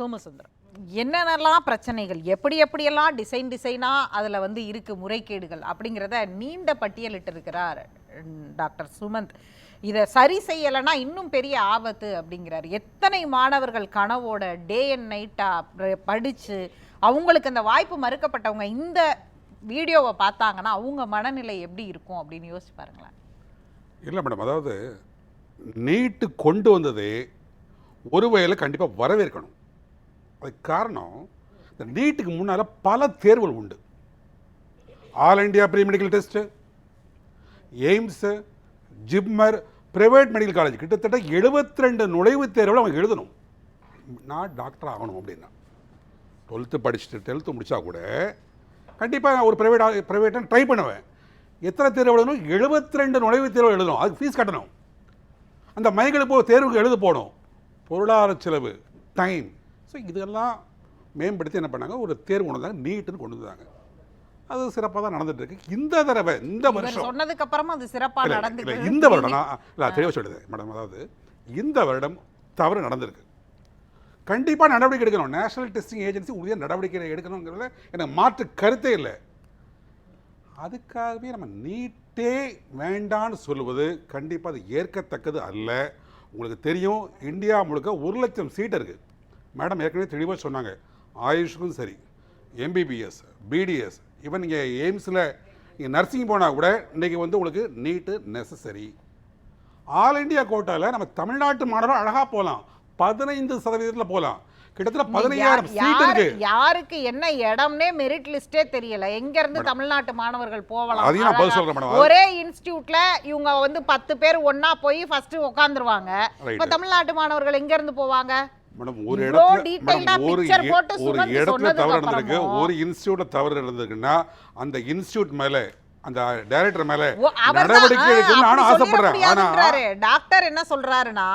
சோமசுந்தரம். என்னென்னலாம் பிரச்சனைகள் எப்படி எப்படியெல்லாம் டிசைன் டிசைனாக அதில் வந்து இருக்கு முறைகேடுகள் அப்படிங்கிறத நீண்ட பட்டியலிட்டு இருக்கிறார் டாக்டர் சுமந்த். இதை சரி செய்யலைன்னா இன்னும் பெரிய ஆபத்து அப்படிங்கிறார். எத்தனை மாணவர்கள் கனவோட டே அண்ட் நைட்டாக படித்து அவங்களுக்கு அந்த வாய்ப்பு மறுக்கப்பட்டவங்க இந்த வீடியோவை பார்த்தாங்கன்னா அவங்க மனநிலை எப்படி இருக்கும் அப்படின்னு யோசிச்சு பாருங்களேன். இல்லை மேடம் அதாவது நீட்டு கொண்டு வந்ததே ஒரு வகையில் கண்டிப்பாக வரவேற்கணும். அதுக்கு காரணம் இந்த நீட்டுக்கு முன்னால் பல தேர்வுகள் உண்டு. All India pre medical test AIIMS JIPMER private medical college கிட்டத்தட்ட 72 ரெண்டு நுழைவுத் தேர்வில் அவங்க எழுதணும். நான் டாக்டர் ஆகணும் அப்படின்னா. டுவெல்த்து படிச்சுட்டு டென்த்து முடித்தா கூட கண்டிப்பாக நான் ஒரு ப்ரைவேட் ப்ரைவேட்டாக ட்ரை பண்ணுவேன். எத்தனை தேர்வு எழுதணும்? 72 ரெண்டு நுழைவுத் தேர்வு எழுதணும். அதுக்கு ஃபீஸ் கட்டணும். அந்த மைகளுக்கு போக தேர்வுக்கு எழுத போகணும். பொருளாதார செலவு டைம் ஸோ இதெல்லாம் மேம்படுத்தி என்ன பண்ணாங்க? ஒரு தேர்வு கொண்டு வந்தாங்க. நீட்டுன்னு கொண்டு வந்தாங்க. அது சிறப்பாக தான் நடந்துட்டு இருக்கு. இந்த தடவை இந்த வருஷம் சொன்னதுக்கு அப்புறமா அது சிறப்பா இல்ல, இல்ல, நடந்து இந்த வருடம் இல்லை தெளிவாக சொல்லுது மேடம். அதாவது இந்த வருடம் தவறு நடந்திருக்கு. கண்டிப்பாக நடவடிக்கை எடுக்கணும். நேஷனல் டெஸ்டிங் ஏஜென்சி உறுதியாக நடவடிக்கை எடுக்கணுங்கிறதுல எனக்கு மாற்று கருத்தே இல்லை. அதுக்காகவே நம்ம நீட்டே வேண்டான்னு சொல்லுவது கண்டிப்பாக அது ஏற்கத்தக்கது அல்ல. உங்களுக்கு தெரியும் இந்தியா முழுக்க ஒரு லட்சம் சீட் இருக்குது மேடம் ஏற்கனவே தெளிவாக சொன்னாங்க. ஆயுஷுக்கும் சரி எம்பிபிஎஸ் பிடிஎஸ் ஈவன் நீங்கள் எய்ம்ஸில் நீங்கள் நர்சிங் போனால் கூட இன்றைக்கி வந்து உங்களுக்கு நீட்டு நெசசரி ஆல் இந்தியா கோட்டாவில் நம்ம தமிழ்நாட்டு மாணவர்கள் அழகாக போகலாம் பதினைந்து சதவீதத்தில் போகலாம் கிட்டத்தட்ட பதினையாயிரம் சீட் இருக்கு. யாருக்கு என்ன இடம்னே மெரிட் லிஸ்டே தெரியல. எங்க இருந்து தமிழ்நாட்டு மாணவர்கள் போகலாம் அதையும் நான் பதில் அழகா. சொல்றேன் மேடம். ஒரே இன்ஸ்டிடியூட்ல இவங்க வந்து பத்து பேர் ஒண்ணா போய் ஃபர்ஸ்ட் உட்காந்துருவாங்க. இப்ப தமிழ்நாட்டு மாணவர்கள் எங்க இருந்து போவாங்க? மேடம் ஒரு இடத்துல ஒரு ஒரு இடத்துல தவறு நடந்திருக்கு ஒரு இன்ஸ்டியூட்ல தவறு நடந்திருக்குன்னா அந்த இன்ஸ்டியூட் மேல அந்த டைரக்டர் மேல நடவடிக்கை நானும் ஆசைப்படுறேன். ஆனா. டாக்டர் என்ன சொல்றாருன்னா.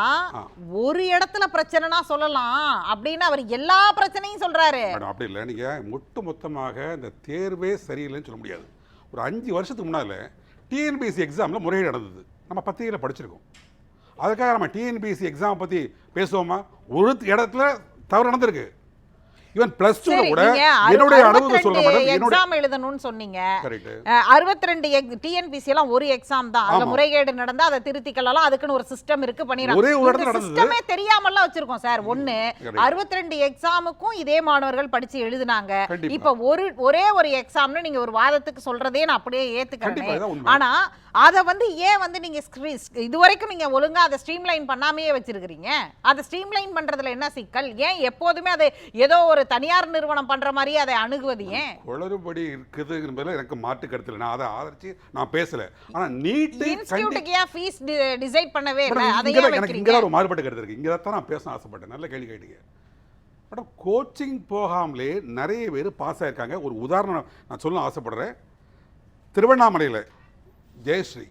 ஒரு இடத்துல பிரச்சனைனா சொல்லலாம் அப்படின்னு அவர் எல்லா பிரச்சனையும் சொல்றாரு. மேடம் அப்படி இல்லை. நீங்க ஒட்டு மொத்தமாக இந்த தேர்வே சரியில்லைன்னு சொல்ல முடியாது. ஒரு அஞ்சு வருஷத்துக்கு முன்னால டிஎன்பிஎஸ்சி எக்ஸாம்ல முறையீடு நடந்தது. நம்ம பத்திரிகையில் படிச்சிருக்கோம். அதுக்காக நம்ம டிஎன்பிஎஸ்சி எக்ஸாம் பத்தி பேசுவோமா? ஒரு இடத்துல தவறு நடந்திருக்கு. ஈவன் பிளஸ் டூல கூட என்னுடைய அனுபவத்தை சொல்ல மேடம் எக்ஸாம் எழுதணும்னு சொன்னீங்க. அறுபத்தி ரெண்டு டிஎன்பிசி எல்லாம் ஒரு எக்ஸாம் தான். ஆமா. முறைகேடு நடந்தா அதை திருத்திக்கலாம் அதுக்குன்னு ஒரு சிஸ்டம் இருக்கு நடந்தது. சிஸ்டமே தெரியாமல்லாம் வச்சிருக்கோம் சார். ஒண்ணு. அறுபத்தி ரெண்டு எக்ஸாமுக்கும் இதே மாணவர்கள் படிச்சு எழுதுனாங்க. இப்ப ஒரு ஒரே ஒரு எக்ஸாம்னு நீங்க ஒரு வாதத்துக்கு சொல்றதே நான் அப்படியே ஏத்துக்கிறேன். ஆனா அத வந்து ஏன் வந்து நீங்க scree- இது வரைக்கும் நீங்க ஒழுங்கா அதை ஸ்ட்ரீம்லைன் பண்ணாமையே வச்சிருக்கீங்க அதை ஸ்ட்ரீம்லைன் பண்றதுல என்ன சிக்கல்? ஏன் எப்போதுமே அதை ஏதோ ஒரு தனியார் நிறுவனம் பண்ற மாதிரியே அதை அணுகுவது ஏன்? குளறுபடி இருக்குது என்பதில் எனக்கு மாற்று கருத்து இல்லை. நான் அதை ஆதரிச்சு நான் பேசல. ஆனா நீட்டு கண்டி இன்ஸ்டிடியூட்டுக்கு ஏன் ஃபீஸ் டிசைட் பண்ணவே இல்லை? அதை எனக்கு இங்கே ஒரு மாறுபட்ட கருத்து இருக்கு. இங்கே தான் நான் பேச ஆசைப்பட்டேன். நல்ல கேள்வி கேட்டீங்க. மேடம் கோச்சிங் போகாமலே நிறைய பேர் பாஸ் ஆயிருக்காங்க. ஒரு உதாரணம் நான் சொல்ல ஆசைப்படுறேன். திருவண்ணாமலையில் ஜெயஸ்ரீ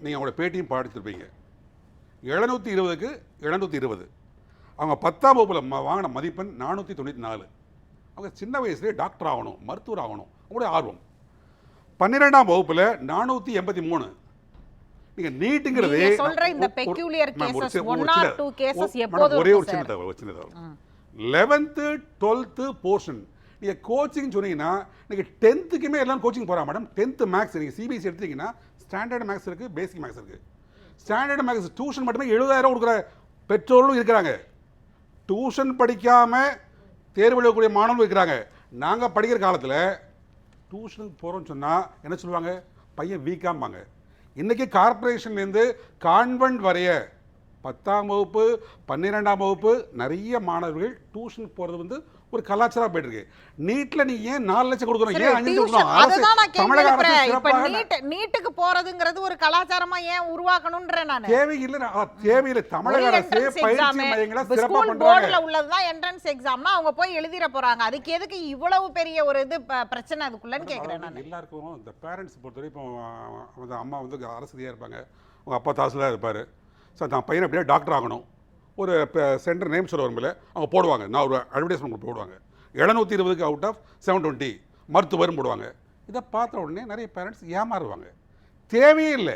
நீங்கள் அவங்களோட பேட்டியும் பாடித்திருப்பீங்க. எழுநூற்றி இருபதுக்கு எழுநூற்றி இருபது. அவங்க பத்தாம் வகுப்பில் ம வாங்கின மதிப்பெண் நானூற்றி தொண்ணூற்றி நாலு. அவங்க சின்ன வயசுலேயே டாக்டர் ஆகணும் மருத்துவர் ஆகணும். அவங்களுடைய ஆர்வம். பன்னிரெண்டாம் வகுப்பில் நானூற்றி எண்பத்தி மூணு. நீங்கள் நீட்டுங்கிறதே ஒரு- ஒரு சின்ன தகவல் லெவன்த்து டுவெல்த்து போர்ஷன் நீங்கள் கோச்சிங் சொன்னீங்கன்னா நீங்கள் டென்த்துக்குமே எல்லாம் கோச்சிங் போகிறா மேடம் டென்த்து மேக்ஸ் நீங்கள் சிபிஎஸ்சி எடுத்தீங்கன்னா ஸ்டாண்டர்ட் மேக்ஸ் இருக்குது பேசிக் மேக்ஸ் இருக்குது ஸ்டாண்டர்ட் மேக்ஸ் டியூஷன் மட்டுமே எழுபதாயிரம் கொடுக்குற பெற்றோர்களும் இருக்கிறாங்க. டியூஷன் படிக்காமல் தேர்வு எழுதக்கூடிய மாணவர்கள் இருக்கிறாங்க. நாங்கள் படிக்கிற காலத்தில் டியூஷனுக்கு போகிறோம்னு சொன்னால் என்ன சொல்லுவாங்க? பையன் வீக்காம்பாங்க இன்றைக்கி கார்ப்பரேஷன்லேருந்து கான்வென்ட் வரைய பத்தாம் வகுப்பு பன்னிரெண்டாம் வகுப்பு நிறைய மாணவர்கள் டியூஷன் போகிறது வந்து ஒரு கலாச்சாரம் போயிட்டு இருக்கு நீட்டில் நீ ஏன் நாலு லட்சம் கொடுக்கணும்? ஏன் அஞ்சு கொடுக்கணும்? அரசு தமிழக அரசு நீட்டுக்கு போறதுங்கிறது ஒரு கலாச்சாரமா ஏன் உருவாக்கணும்ன்றேன் நானு. தேவையில்லை தேவையில்லை. தமிழக அரசு பயிற்சி மையங்களை பண்ணுறாங்க போர்டுல உள்ளதுதான் என்ட்ரன்ஸ் எக்ஸாம்னா அவங்க போய் எழுதிட போறாங்க. அதுக்கு எதுக்கு இவ்வளவு பெரிய ஒரு இது பிரச்சனை அதுக்குள்ளன்னு கேக்குறேன் நான். எல்லாருக்கும் இந்த பேரண்ட்ஸ் பொறுத்தவரை இப்போ அம்மா வந்து அரசியாக இருப்பாங்க. உங்கள் அப்பா தாசில்தார் இருப்பார். சார் நான் பையனை அப்படியே டாக்டர் ஆகணும். ஒரு சென்டர் நேம் சொல்ல வரும்போது அவங்க போடுவாங்க. நான் ஒரு அட்வர்டைஸ்மெண்ட் போடுவாங்க. எழுநூற்றி இருபதுக்கு அவுட் ஆஃப் செவன் டுவெண்ட்டி மருத்துவரும் போடுவாங்க. இதை பார்த்த உடனே நிறைய பேரண்ட்ஸ் ஏமாறுவாங்க. தேவையே இல்லை.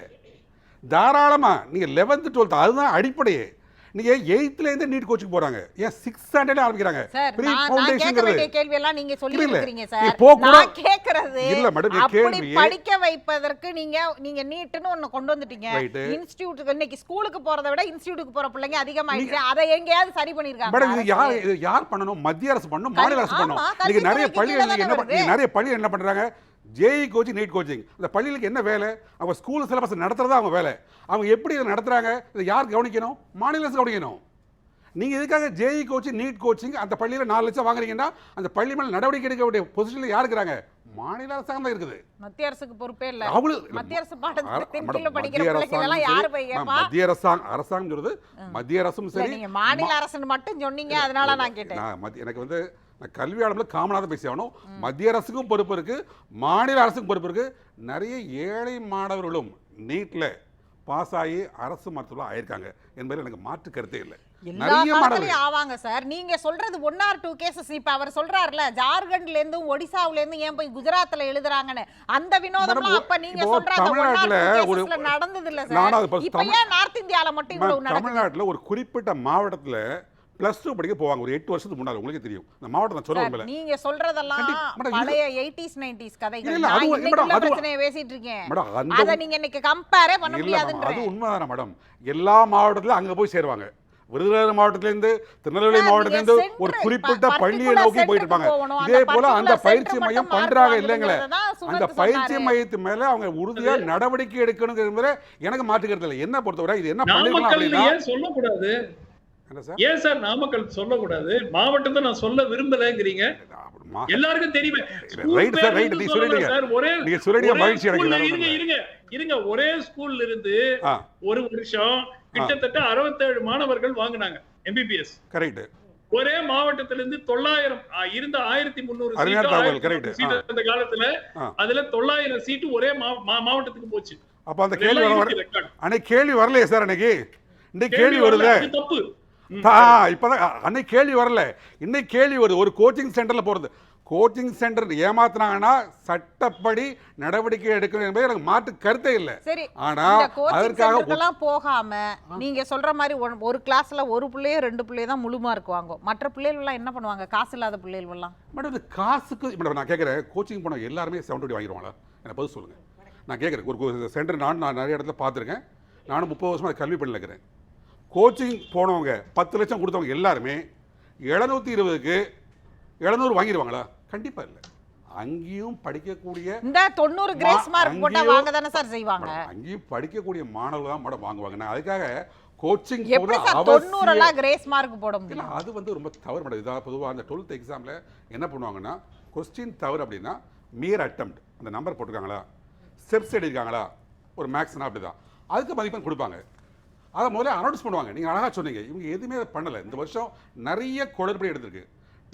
தாராளமாக நீங்கள் லெவன்த்து டுவெல்த்து அதுதான் அடிப்படையே. நீங்க எயித்துல இருந்து நீட் கோச்சிங் போறாங்க. ஏன் சிக்ஸ் ஸ்டாண்டர்ட் ஆரம்பிக்கிறாங்க. ப்ரீ ஃபவுண்டேஷன்ங்கிறது கேள்வி எல்லாம் நீங்க சொல்லி நீ சார். போ கூட- நான் கேக்குறது இல்ல, madam, நீ கேள்வியே- படிக்க வைப்பதற்கு நீங்க நீங்க நீட்னு ஒண்ணு கொண்டு வந்துட்டீங்க. இன்ஸ்டிடியூட் இன்னைக்கு ஸ்கூலுக்கு போறதை விட இன்ஸ்டிடியூட்டுக்கு போற பிள்ளைங்க அதிகமாயிடுச்சு. அதை எங்கேயாவது சரி பண்ணிருக்காங்க மேடம் இது யார் இது யார் பண்ணணும்? மத்திய அரசு பண்ணணும் மாநில அரசு பண்ணணும். நீங்க நிறைய நீங்க என்ன நிறைய பள்ளிகள் என்ன பண்றாங்க? ஜேஇ கோச்சிங் நீட் கோச்சிங் அந்த பள்ளிகளுக்கு என்ன வேலை? அவங்க ஸ்கூல் சிலபஸ் நடத்துறதா அவங்க வேலை. அவங்க எப்படி இதை நடத்துறாங்க? இதை யார் கவனிக்கணும்? மாநில அரசு கவனிக்கணும். நீங்க எதுக்காக ஜேஇ கோச்சிங் நீட் கோச்சிங் அந்த பள்ளியில நாலு லட்சம் வாங்குறீங்கன்னா அந்த பள்ளி மேல நடவடிக்கை எடுக்க வேண்டிய பொசிஷன்ல யார் இருக்கிறாங்க மாநில அரசாங்கம் தான் இருக்குது. மத்திய அரசுக்கு பொறுப்பே இல்ல. அவங்களுக்கு மத்திய அரசு மத்திய அரசாங்கம் அரசாங்கம் அரசாங்கம் சொல்றது மத்திய அரசும் சரி. மாநில அரசுன்னு மட்டும் சொன்னீங்க அதனால நான் கேட்டேன். எனக்கு வந்து நான் கல்வியாளர்ல காமனாக தான் பேசி ஆகணும். மத்திய அரசுக்கும் பொறுப்பு இருக்கு மாநில அரசுக்கும் பொறுப்பு இருக்கு. நிறைய ஏழை மாணவர்களும் நீட்ல பாஸ் ஆகி அரசு மருத்துவம் ஆயிருக்காங்க என்பதில் எனக்கு மாற்று கருத்தே இல்லை. ஆவாங்க சார். நீங்க சொல்றது ஒன் ஆர் டூ கேசஸ் இப்ப அவர் சொல்றாருல ஜார்க்கண்ட்ல இருந்தும் ஒடிசாவுல இருந்தும் ஏன் போய் குஜராத்ல எழுதுறாங்கன்னு? அந்த வினோதம் அப்ப நீங்க இப்போ சொல்ற அந்த one or two தமிழ்நாட்டுல ஒரு- casesல நடந்தது இல்ல சார். இப்ப ஏன் நார்த் இந்தியால மட்டும் இவ்வளவு தமிழ்நாட்டுல ஒரு குறிப்பிட்ட மாவட்டத்துல பிளஸ் டூ படிக்க போவாங்க. ஒரு எட்டு வருஷத்துக்கு முன்னாடி உங்களுக்கே தெரியும். அந்த மாவட்டம் நான் சொல்ல நீங்க சொல்றதெல்லாம் பழைய 80s 90s கதைகள். நான் பிரச்சனையை பேசிட்டு இருக்கேன். மேடம் அத நீங்க இன்னைக்கு கம்பேரே பண்ண முடியாதுன்ற அது உண்மைதானே மேடம். எல்லா மாவட்டத்திலும் அங்க போய் சேருவாங்க. விருதுநகர் மாவட்டத்துல இருந்து திருநெல்வேலி சார், மாவட்டத்துல இருந்து நீங்க ஒரு குறிப்பிட்ட பள்ளியை நோக்கி போயிட்டு இருப்பாங்க. இதே அந்த போல அந்த பயிற்சி மையம் பண்றாங்க இல்லைங்களே. அந்த பயிற்சி. மையத்து மேல அவங்க உறுதியா நடவடிக்கை எடுக்கணுங்கிறது எனக்கு மாற்றுக்கிறது இல்லை. என்ன பொறுத்தவரை இது என்ன பண்ணிருக்கலாம் அப்படின்னா ஏன் சார் நாமக்கல் சொல்லக்கூடாது? மாவட்டத்தை நான் சொல்ல விரும்பலங்கிறீங்க. எல்லாருக்கும் தெரியுமே. இருங்க. இருங்க. ஒரே ஸ்கூல்ல இருந்து ஒரு வருஷம் கிட்டத்தட்ட அறுபத்தேழு மாணவர்கள் வாங்குனாங்க எம்பிபிஎஸ் கரெக்ட் ஒரே மாவட்டத்துல இருந்து தொள்ளாயிரம் இருந்த ஆயிரத்தி correct. சீட்டு அந்த காலத்துல. அதுல தொள்ளாயிரம் சீட்டு ஒரே மாவட்டத்துக்கு போச்சு. அப்ப அந்த கேள்வி கேள்வி வரலையே சார் அன்னைக்கு? இன்னைக்கு கேள்வி வரல, வருது. தப்பு. இப்பதான் அன்னைக்கு கேள்வி வரல. இன்னைக்கு கேள்வி வருது. ஒரு கோச்சிங் சென்டர்ல போறது. கோச்சிங் சென்டர் ஏமாத்துனாங்கன்னா சட்டப்படி நடவடிக்கை எடுக்கணும் என்பது எனக்கு மாற்று கருத்தே இல்லை. சரி ஆனா அதற்காக போகாம நீங்க சொல்ற மாதிரி ஒரு- கிளாஸ்ல ஒரு பிள்ளையோ ரெண்டு பிள்ளையோ தான் முழு மார்க் வாங்கும். மற்ற பிள்ளைகள் எல்லாம் என்ன பண்ணுவாங்க? காசு இல்லாத பிள்ளைகள் எல்லாம் மேடம் இது காசுக்கு மேடம் நான் கேட்குறேன் கோச்சிங் போன எல்லாருமே செவன் டுவெண்ட்டி வாங்கிடுவாங்களா எனக்கு பதில் சொல்லுங்க. நான் கேட்குறேன். ஒரு சென்டர் நான் நான் நிறைய இடத்துல பார்த்துருக்கேன். நானும் முப்பது வருஷமா கல்வி பண்ணில் இருக்கிறேன். கோச்சிங் போனவங்க பத்து லட்சம் கொடுத்தவங்க எல்லாருமே எழுநூத்தி இருபதுக்கு எழுநூறு வாங்கிடுவாங்களா? கண்டிப்பா இல்லை. அங்கேயும் படிக்கக்கூடிய இந்த தொண்ணூறு கிரேஸ் மார்க் போட்டா வாங்க தானே சார் செய்வாங்க? அங்கேயும் படிக்கக்கூடிய மாணவர்கள் தான் மேடம் வாங்குவாங்க. நான் அதுக்காக கோச்சிங் எப்படி சார் தொண்ணூறு எல்லாம் கிரேஸ் மார்க் போட முடியும்? அது வந்து ரொம்ப தவறு மேடம். இதாக பொதுவாக அந்த டுவெல்த் எக்ஸாமில் என்ன பண்ணுவாங்கன்னா கொஸ்டின் தவறு அப்படின்னா மியர் அட்டம்ப்ட் அந்த நம்பர் போட்டிருக்காங்களா? ஸ்டெப்ஸ் எழுதிருக்காங்களா? ஒரு மேக்ஸ்னா அப்படி தான் அதுக்கு மதிப்பெண் கொடுப்பாங்க. அதை முதல்ல அனௌன்ஸ் பண்ணுவாங்க. நீங்கள் அழகாக சொன்னீங்க. இவங்க எதுவுமே அதை பண்ணலை. இந்த வருஷம் நிறைய குளறுபடி எடுத்திருக்கு.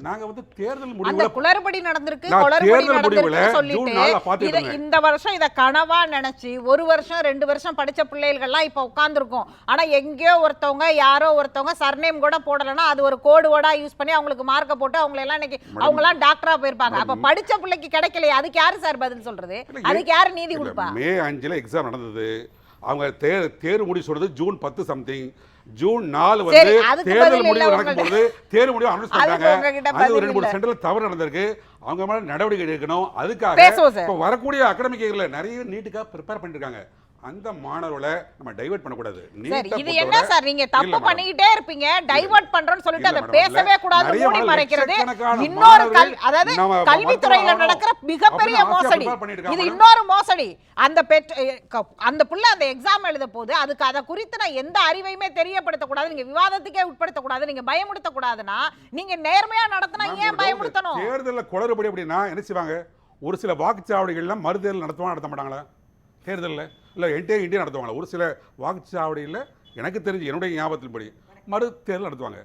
நாங்கள் வந்து தேர்தல் முடிவுல குளறுபடி நடந்திருக்கு. தேர்தல் முடிவுல சொல்லிட்டு. இந்த வருஷம் இத கனவா நினைச்சு ஒரு வருஷம் ரெண்டு வருஷம் படிச்ச பிள்ளைகள்லாம் இப்ப உட்கார்ந்துருக்கும். ஆனா எங்கேயோ ஒருத்தவங்க யாரோ ஒருத்தவங்க சர்நேம் கூட போடலைன்னா அது ஒரு கோடு வேர்டா யூஸ் பண்ணி அவங்களுக்கு மார்க்க போட்டு அவங்களை எல்லாம் இன்னைக்கு அவங்க எல்லாம் டாக்டரா போயிருப்பாங்க. அப்ப படிச்ச பிள்ளைக்கு கிடைக்கலையே. அதுக்கு யாரு சார் பதில் சொல்றது? அதுக்கு யாரு நீதி கொடுப்பா? மே அஞ்சுல எக்ஸாம் நடந்தது. அவங்க தேர் தேர்வு முடிவு சொல்றது ஜூன் பத்து சம்திங் ஜூன் நாலு வந்து தேர்தல் முடிவு நடக்கும். பொழுது தேர்வு முடிவு அனௌன்ஸ் பண்ணாங்க அது ஒரு ரெண்டு மூணு. சென்டர்ல தவறு நடந்திருக்கு அவங்க மேல நடவடிக்கை எடுக்கணும் அதுக்காக. இப்ப வரக்கூடிய அகாடமிக்ல நிறைய நீட்டுக்காக ப்ரிப்பேர் பண்ணிருக்காங்க அந்த மாணவர்களை நம்ம டைவர்ட் பண்ணக்கூடாது இது என்ன சார் நீங்க தப்பு. பண்ணிக்கிட்டே இருப்பீங்க டைவர்ட் பண்றோம்னு சொல்லிட்டு அதை பேசவே. கூடாது மூடி மறைக்கிறது இன்னொரு அதாவது கல்வித்துறையில நடக்கிற மிகப்பெரிய மோசடி இது. இன்னொரு மோசடி அந்த பெற்ற அந்த புள்ள அந்த எக்ஸாம் எழுத போது அதுக்கு அதை குறித்து நான் எந்த அறிவையுமே தெரியப்படுத்த கூடாது நீங்க விவாதத்துக்கே உட்படுத்த கூடாது நீங்க பயமுடுத்த கூடாதுன்னா நீங்க நேர்மையா நடத்தினா ஏன். பயமுடுத்தணும் தேர்தல்ல குளறுபடி அப்படின்னா என்ன செய்வாங்க ஒரு சில வாக்குச்சாவடிகள்ல மறுதேர்தல் நடத்துவாங்க நடத்த மாட்டாங்களா தேர்தலில். இல்லை என்டையர் இண்டியா நடத்துவாங்களா? ஒரு சில வாக்குச்சாவடியில் எனக்கு தெரிஞ்சு என்னுடைய ஞாபகத்தின்படி மறு தேர்தல் நடத்துவாங்க.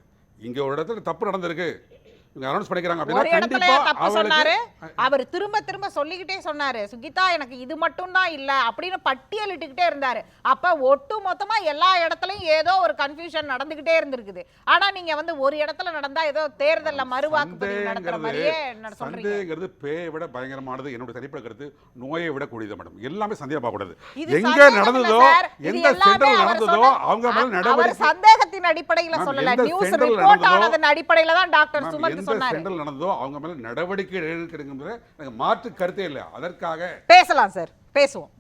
இங்கே ஒரு இடத்துல தப்பு நடந்திருக்கு. இவங்க அனௌன்ஸ் பண்ணிக்கிறாங்க அப்படின்னா கண்டிப்பா தப்பு சொன்னாரு. அவர் திரும்ப திரும்ப சொல்லிக்கிட்டே சொன்னாரு. சுகிதா எனக்கு இது மட்டும் தான் இல்ல அப்படின்னு பட்டியலிட்டுக்கிட்டே இருந்தாரு. அப்ப ஒட்டு மொத்தமா எல்லா இடத்துலயும் ஏதோ ஒரு கன்ஃபியூஷன் நடந்துகிட்டே இருந்திருக்குது. ஆனா நீங்க வந்து ஒரு இடத்துல நடந்தா ஏதோ தேர்தல்ல மறுவாக்குப்பதிவு நடத்துற மாதிரியே சந்தேகங்கிறது பேயை விட பயங்கரமானது. என்னோட தனிப்பட்ட கருத்து நோயை விட கூடியது மேடம். எல்லாமே இது எங்க நடந்ததோ எந்த அவர் நடந்ததோ அவங்க மேல நடவடிக்கை சந்தேகத்தின் அடிப்படையில சொல்லல. நியூஸ் ரிப்போர்ட் ஆனதன் அடிப்படையில தான் டாக்டர் சுமந்த் சொன்னாரு. சென்டர்ல நடந்ததோ அவங்க மேல நடவடிக்கை எடுக்கிறதுங்கிற எனக்கு மாற்று கருத்தே இல்லை. அதற்காக பேசலாம் சார். பேசுவோம்.